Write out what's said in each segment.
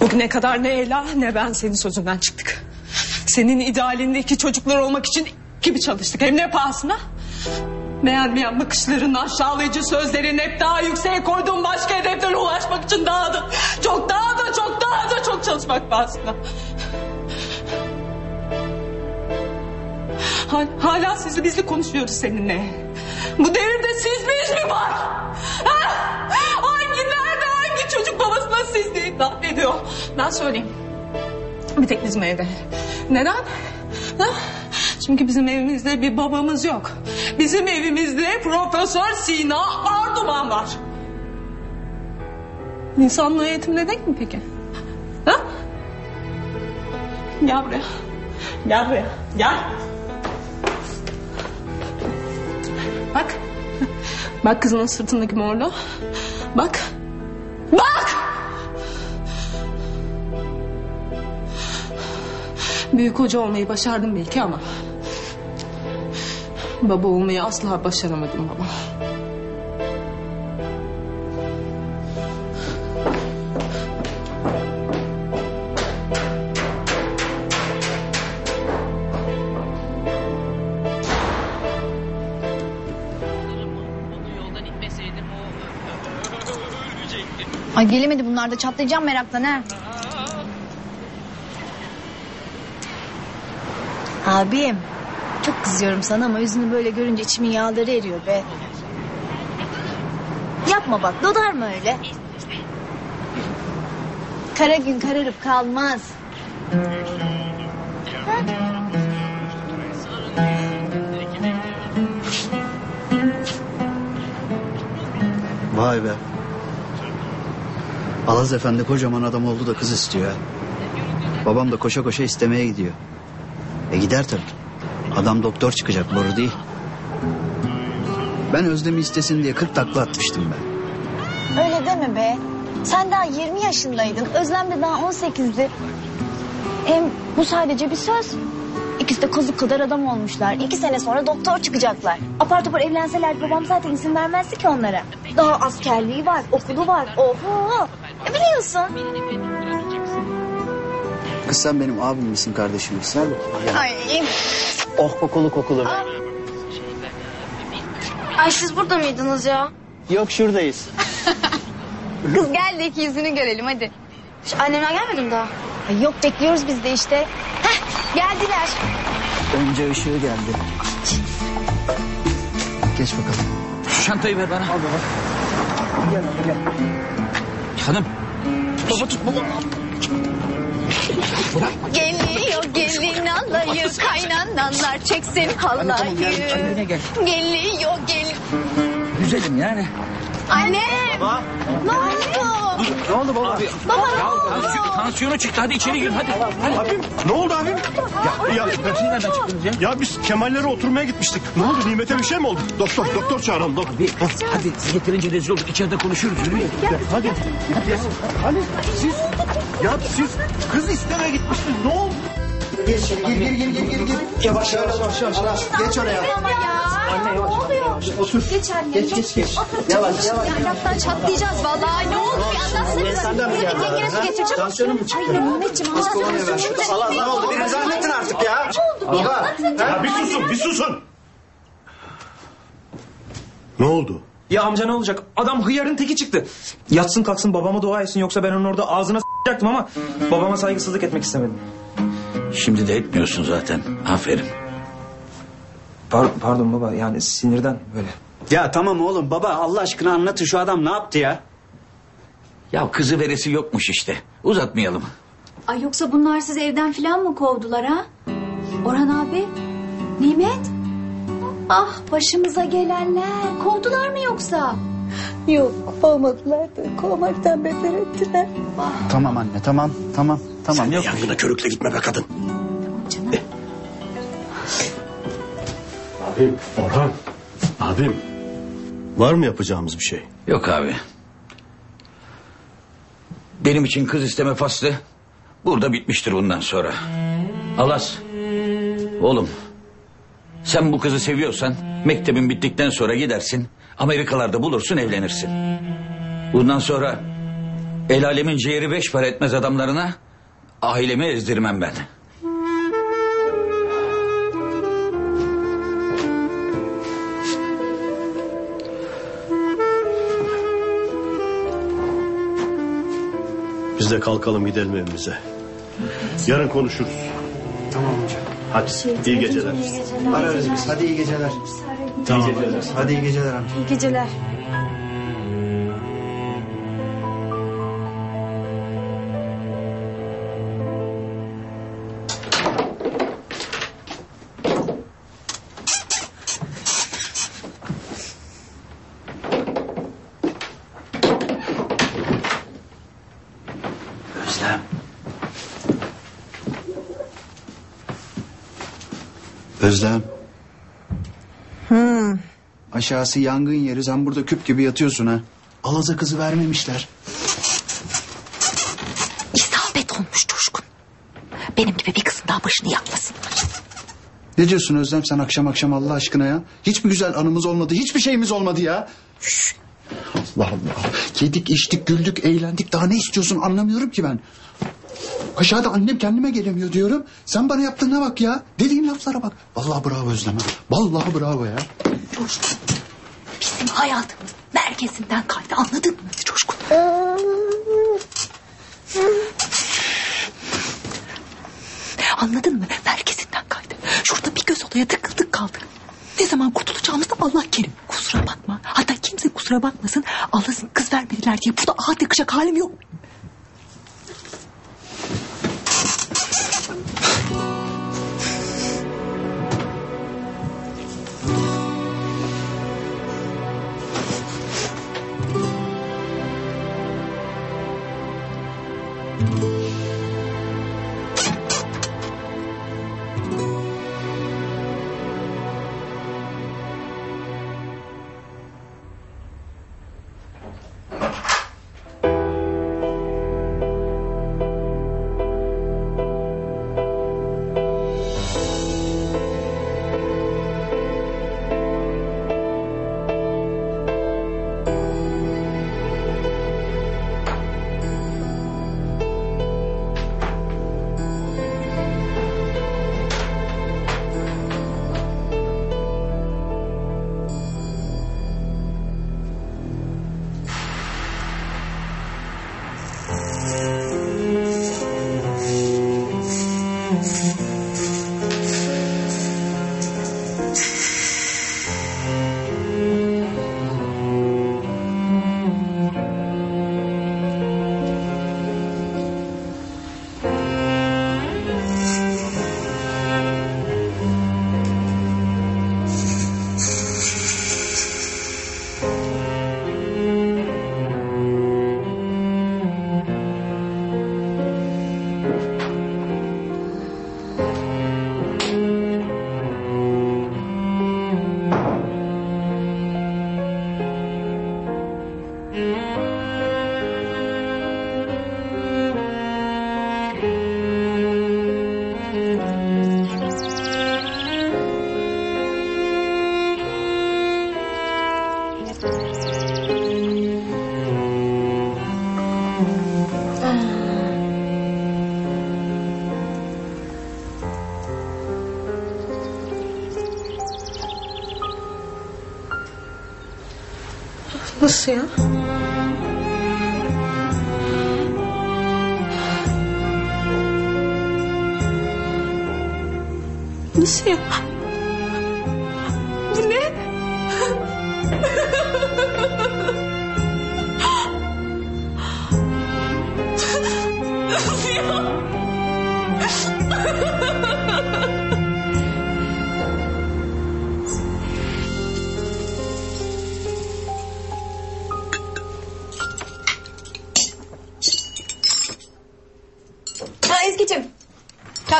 Bugüne kadar ne Ela ne ben senin sözünden çıktık. Senin idealindeki çocuklar olmak için gibi çalıştık hem ne pahasına. Beğenmeyen bakışların, aşağılayıcı sözlerin hep daha yükseğe koyduğun başka hedeflere ulaşmak için daha da çok daha da çok daha da çok çalışmak pahasına. Hal- Hala sizli bizli konuşuyoruz seninle. Bu devirde siz miyiz mi var? Ha? Babasına siz hitap ediyor? Ben söyleyeyim. Bir tek bizim evde. Neden? Ha? Çünkü bizim evimizde bir babamız yok. Bizim evimizde Profesör Sina Arduman var. İnsanlığı eğitimle denk mi peki? Ha? Gel buraya. Gel buraya. Gel. Bak. Bak kızının sırtındaki morlu. Bak. Bak! Büyük hoca olmayı başardım belki ama... ...baba olmayı asla başaramadım baba. Ay gelemedi bunlar da çatlayacağım meraktan ha. Abim çok kızıyorum sana ama yüzünü böyle görünce içimin yağları eriyor be. Yapma bak dodar mı öyle? Kara gün kararıp kalmaz. Vay be. Alaz Efendi kocaman adam oldu da kız istiyor. Babam da koşa koşa istemeye gidiyor. E gider tabii. Adam doktor çıkacak boru değil. Ben Özlem'i istesin diye 40 takla atmıştım ben. Öyle deme be. Sen daha 20 yaşındaydın. Özlem de daha 18'di. Hem bu sadece bir söz. İkisi de kazık kadar adam olmuşlar. İki sene sonra doktor çıkacaklar. Apar topar evlenseler babam zaten izin vermezdi ki onlara. Daha askerliği var, okulu var. Oho. E biliyorsun. Kız sen benim abim misin kardeşim misin? Ay, Oh kokulu kokulu be. ay siz burada mıydınız ya? Yok şuradayız. Kız gel de iki yüzünü görelim hadi. annemler gelmedi mi daha? Ay, yok bekliyoruz biz de işte. Heh geldiler. Önce ışığı geldi. Geç bakalım. Şu çantayı ver bana. Al baba. Gel gel. Hanım. Baba tut baba. Geliyor gelin alayı kaynananlar çeksin halayı. Annene gel. Geliyor gelin. Güzelim yani. Anne. Baba. Ne oldu? Ne oldu baba? Abi. Baba ne Ya oldu? tansiyon, tansiyonu çıktı hadi içeri gir hadi. Abim ne oldu abim? Ya, ya, Siz nereden çıktınız ya? ya biz Kemal'lere oturmaya gitmiştik. Ne oldu Nimet'e bir şey mi oldu? Doktor doktor çağıralım doktor. Abi, hadi siz yeterince rezil olduk içeride konuşuruz yürüyün. Hadi. Hani siz ya siz kız istemeye gitmiştiniz. Ne oldu? Gir gir gir gir gir gir. Yavaş yavaş yavaş yavaş. Aras, geç oraya. Anne Ne oluyor? Otur. Geç anne. Geç geç geç. Yavaş yavaş. Ya laftan çatlayacağız vallahi. Ne oldu? Bir anlatsana. Senden mi geldi? Yengeniz Ha? geçecek. Tansiyonun mu çıktı? Ay Mehmetciğim. Biz kolonya ver. Allah ne oldu? Biriniz anlatın artık ya. Baba. Ya bir susun bir susun. Ne oldu? Ya amca ne olacak? Adam hıyarın teki çıktı. Yatsın kalksın babama dua etsin yoksa ben onun orada ağzına s**acaktım ama babama saygısızlık etmek istemedim. Şimdi de etmiyorsun zaten. Aferin. Par- pardon baba yani sinirden böyle. Ya tamam oğlum baba Allah aşkına anlatın şu adam ne yaptı ya? Ya kızı veresi yokmuş işte. Uzatmayalım. Ay yoksa bunlar sizi evden filan mı kovdular ha? Orhan abi, Nimet? Ah başımıza gelenler. Kovdular mı yoksa? Yok kovmadılar da kovmaktan beter ettiler. Tamam anne tamam tamam tamam yok. Yangına körükle gitme be kadın. Canım. Abim Orhan. Abim. Var mı yapacağımız bir şey? Yok abi. Benim için kız isteme faslı burada bitmiştir bundan sonra. Alas. Oğlum. Sen bu kızı seviyorsan mektebin bittikten sonra gidersin. Amerikalarda bulursun evlenirsin. Bundan sonra El alemin ciğeri beş para etmez adamlarına ailemi ezdirmem ben. Biz de kalkalım gidelim evimize. Yarın konuşuruz. Tamam hocam. Hadi iyi geceler. Ararız biz. Hadi iyi geceler. Tamam. Hadi iyi geceler amca. İyi geceler. Özlem. Özlem. Aşağısı yangın yeri. Sen burada küp gibi yatıyorsun ha. Alaza kızı vermemişler. İsabet olmuş Coşkun. Benim gibi bir kızın daha başını yakmasınlar. Ne diyorsun Özlem sen akşam akşam Allah aşkına ya? Hiçbir güzel anımız olmadı. Hiçbir şeyimiz olmadı ya. Allah Allah. Yedik, içtik, güldük, eğlendik. Daha ne istiyorsun anlamıyorum ki ben. Aşağıda annem kendime gelemiyor diyorum. Sen bana yaptığına bak ya. Dediğin laflara bak. Vallahi bravo Özlem. ha. Vallahi bravo ya. Coşkun. Bizim hayatımız merkezinden kaydı anladın mı Coşkun? Anladın mı? Merkezinden kaydı. Şurada bir göz odaya tıkıldık kaldık. Ne zaman kurtulacağımızda Allah kerim. Kusura bakma. Hatta kimse kusura bakmasın. Allah'ın kız vermediler diye burada ağ yakacak halim yok. Nasıl ya?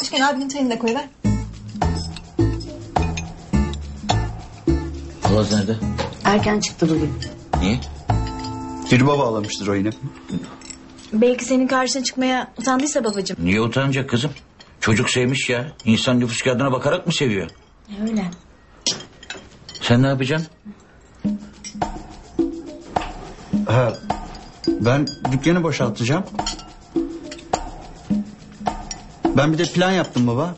Kalkmışken abinin çayını da koyuver. Alaz nerede? Erken çıktı bugün. Niye? Firma bağlamıştır o yine. Belki senin karşına çıkmaya utandıysa babacığım. Niye utanacak kızım? Çocuk sevmiş ya. İnsan nüfus kağıdına bakarak mı seviyor? Öyle. Sen ne yapacaksın? Ha, Ben dükkanı boşaltacağım. Ben bir de plan yaptım baba.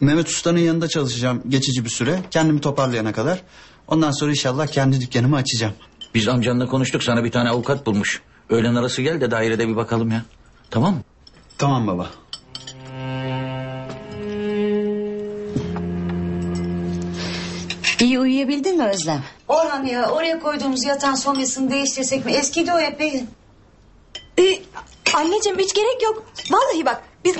Mehmet Usta'nın yanında çalışacağım geçici bir süre. Kendimi toparlayana kadar. Ondan sonra inşallah kendi dükkanımı açacağım. Biz amcanla konuştuk sana bir tane avukat bulmuş. Öğlen arası gel de dairede bir bakalım ya. Tamam mı? Tamam baba. İyi uyuyabildin mi Özlem? Orhan ya oraya koyduğumuz yatağın somyasını değiştirsek mi? Eskidi o epey. Ee, anneciğim hiç gerek yok. Vallahi bak biz